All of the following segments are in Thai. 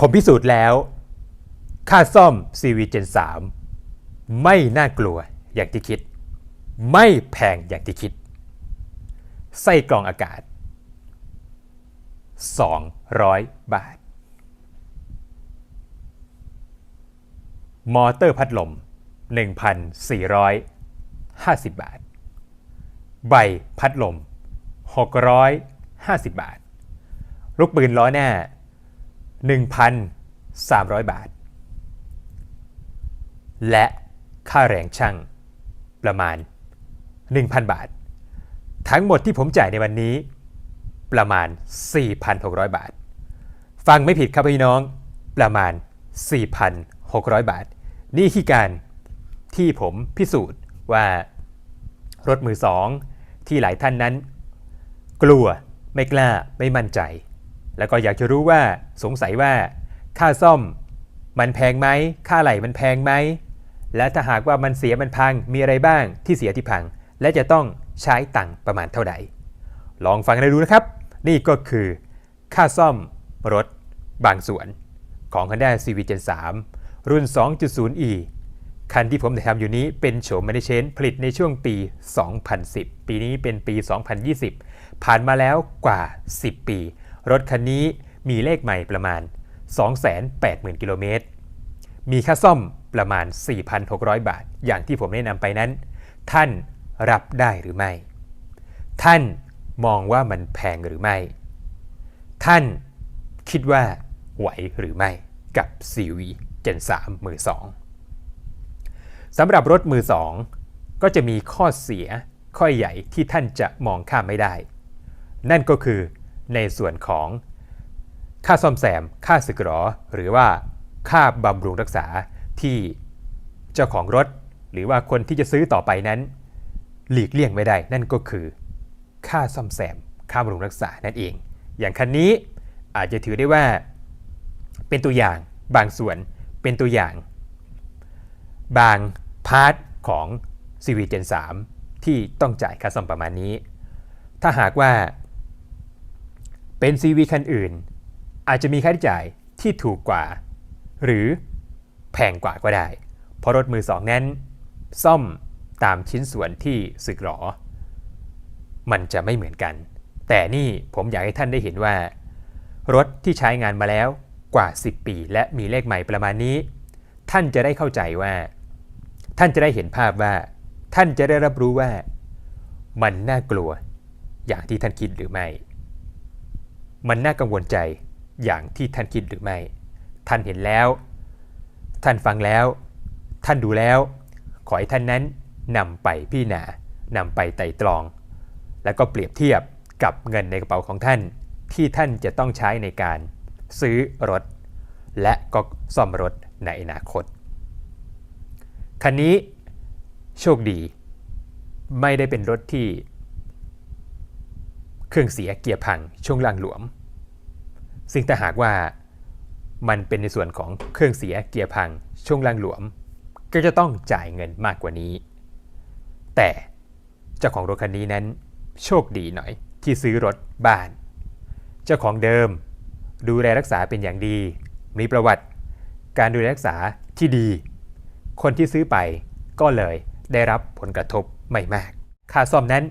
ผมพิสูจน์แล้ว ค่าซ่อม CV Gen 3 ไม่น่ากลัวอย่างที่คิด ไม่แพงอย่างที่คิด ไส้กรองอากาศ 200 บาท มอเตอร์พัดลม 1,450 บาท ใบพัดลม 650 บาท ลูกปืนล้อหน้า 1,300 บาท และค่าแรงช่างประมาณ 1,000 บาท ทั้งหมดที่ผมจ่ายในวันนี้ ประมาณ 4,600 บาท ฟังไม่ผิดครับพี่น้องประมาณ 4,600 บาท นี่คือการที่ผมพิสูจน์ว่ารถมือสองที่หลายท่านนั้น กลัวไม่กล้าไม่มั่นใจ แล้วก็อยากจะรู้ว่าสงสัยว่า ค่าซ่อมมันแพงไหม ค่าไหลมันแพงไหม และถ้าหากว่ามันเสียมันพังมีอะไรบ้างที่เสียที่พัง และจะต้องใช้ตังค์ประมาณเท่าไหร่ ลองฟังกันดูนะครับ นี่ก็คือ ค่าซ่อมรถบางส่วน ของ Honda CV Gen 3 รุ่น 2.0e คันที่ผมถ่ายทำอยู่นี้เป็นโฉม m a n เชนผลิตในช่วงปี 2010 ปีนี้เป็นปี 2020 ผ่านมาแล้วกว่า 10 ปี รถคันนี้มีเลขใหม่ประมาณ 280,000 กิโลเมตร มีค่าซ่อมประมาณ 4,600 บาท อย่างที่ผมแนะนำไปนั้น ท่านรับได้หรือไม่ ท่านมองว่ามันแพงหรือไม่ ท่านคิดว่าไหวหรือไม่กับ CV Gen 3มือ2สำหรับรถมือ 2 ก็จะมีข้อเสียข้อใหญ่ที่ท่านจะมองข้ามไม่ได้ นั่นก็คือ ในส่วนของ ค่าซ่อมแซม ค่าสึกหรอ หรือว่าค่าบำรุงรักษาที่เจ้าของรถ หรือว่าคนที่จะซื้อต่อไปนั้น หลีกเลี่ยงไม่ได้ นั่นก็คือ ค่าซ่อมแซม ค่าบำรุงรักษานั่นเอง อย่างคันนี้อาจจะถือได้ว่า เป็นตัวอย่างบางส่วนเป็นตัวอย่าง บางพาร์ทของ CV Gen 3ที่ต้องจ่ายค่าซ่อมประมาณนี้ ถ้าหากว่า เป็น CV คันอื่น อาจจะมีค่าใช้จ่ายที่ถูกกว่า หรือแพงกว่าก็ได้ เพราะรถมือสองนั้น ซ่อมตามชิ้นส่วนที่สึกหรอ มันจะไม่เหมือนกัน แต่นี่ผมอยากให้ท่านได้เห็นว่า รถที่ใช้งานมาแล้วกว่า 10 ปี และมีเลขใหม่ประมาณนี้ ท่านจะได้เข้าใจว่า ท่านจะได้เห็นภาพว่า ท่านจะได้รับรู้ว่า มันน่ากลัว อย่างที่ท่านคิดหรือไม่ มันน่ากังวลใจอย่างที่ท่านคิดหรือไม่ ท่านเห็นแล้ว ท่านฟังแล้ว ท่านดูแล้ว ขอให้ท่านนั้นนำไปพี่นานำไปไต่ตรอง แล้วก็เปรียบเทียบกับเงินในกระเป๋าของท่าน ที่ท่านจะต้องใช้ในการซื้อรถ และก็ซ่อมรถในอนาคตคันนี้โชคดี ไม่ได้เป็นรถที่ เครื่องเสียเกียร์พังช่วงล่างหลวม ซึ่งถ้าหากว่ามันเป็นในส่วนของเครื่องเสียเกียร์พังช่วงล่างหลวม ก็จะต้องจ่ายเงินมากกว่านี้ แต่เจ้าของรถคันนี้นั้น โชคดีหน่อยที่ซื้อรถบ้าน เจ้าของเดิม ดูแลรักษาเป็นอย่างดี มีประวัติ การดูแลรักษาที่ดี คนที่ซื้อไปก็เลยได้รับผลกระทบไม่มาก ค่าซ่อมนั้น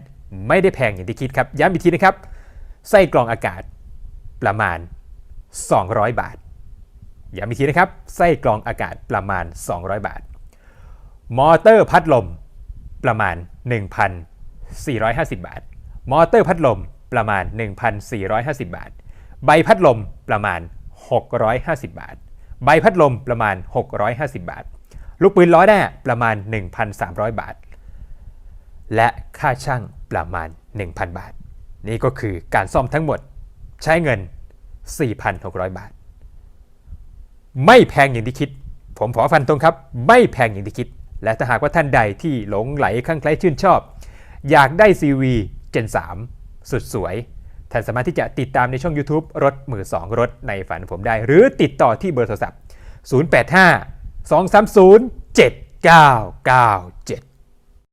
ไม่ได้แพงอย่างที่คิดครับ ย้ำอีกทีนะครับ ไส้กรองอากาศประมาณ 200 บาท ย้ำอีกทีนะครับ ไส้กรองอากาศประมาณ 200 บาท มอเตอร์พัดลมประมาณ 1,450 บาท มอเตอร์พัดลมประมาณ 1,450 บาท ใบพัดลมประมาณ 650 บาท ใบพัดลมประมาณ 650 บาท ลูกปืนล้อหน้าประมาณ 1,300 บาท และค่าช่างประมาณ 1,000 บาท นี่ก็คือการซ่อมทั้งหมดใช้เงิน 4,600 บาท ไม่แพงอย่างที่คิด ผมขอฟันตรงครับ ไม่แพงอย่างที่คิด และถ้าหากว่าท่านใดที่หลงไหลคลั่งไคล้ชื่นชอบ อยากได้ CV Gen 3 สุดสวย ท่านสามารถที่จะติดตามในช่อง YouTube รถมือ2รถในฝันผมได้ หรือติดต่อที่เบอร์โทรศัพท์ 085 230 7997